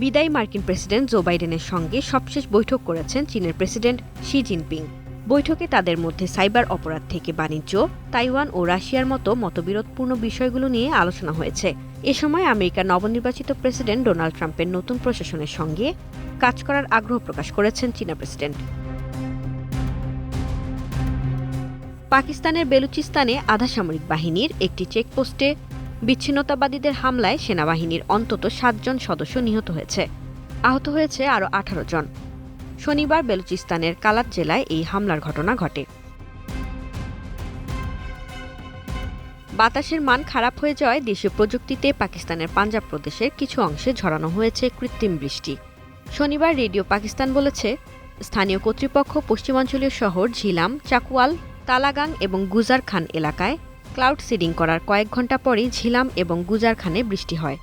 বিদায়ী মার্কিন president Joe বাইডেনের সঙ্গে সবশেষ বৈঠক করেছেন চীনের প্রেসিডেন্ট শি জিনপিং। বৈঠকে তাদের মধ্যে সাইবার অপরাধ থেকে বাণিজ্য, তাইওয়ান ও রাশিয়ার মতো মতবিরোধপূর্ণ বিষয়গুলো নিয়ে আলোচনা হয়েছে। এ সময় আমেরিকার নবনির্বাচিত প্রেসিডেন্ট ডোনাল্ড ট্রাম্পের নতুন প্রশাসনের সঙ্গে কাজ করার আগ্রহ প্রকাশ করেছেন চীনা প্রেসিডেন্ট। পাকিস্তানের বেলুচিস্তানে আধা সামরিক বাহিনীর একটি চেকপোস্টে বিচ্ছিন্নতাবাদীদের হামলায় সেনাবাহিনীর অন্তত সাতজন সদস্য নিহত হয়েছে। আহত হয়েছে আরও আঠারো জন। শনিবার বেলুচিস্তানের কালাত জেলায় এই হামলার ঘটনা ঘটে। বাতাসের মান খারাপ হয়ে যাওয়ায় দেশীয় প্রযুক্তিতে পাকিস্তানের পাঞ্জাব প্রদেশের কিছু অংশে ঝরানো হয়েছে কৃত্রিম বৃষ্টি। শনিবার রেডিও পাকিস্তান বলেছে, স্থানীয় কর্তৃপক্ষ পশ্চিমাঞ্চলীয় শহর ঝিলাম, চাকুয়াল, তালাগাং এবং গুজার খান এলাকায় ক্লাউড সিডিং করার কয়েক ঘণ্টা পরেই ঝিলাম এবং গুজারখানে বৃষ্টি হয়।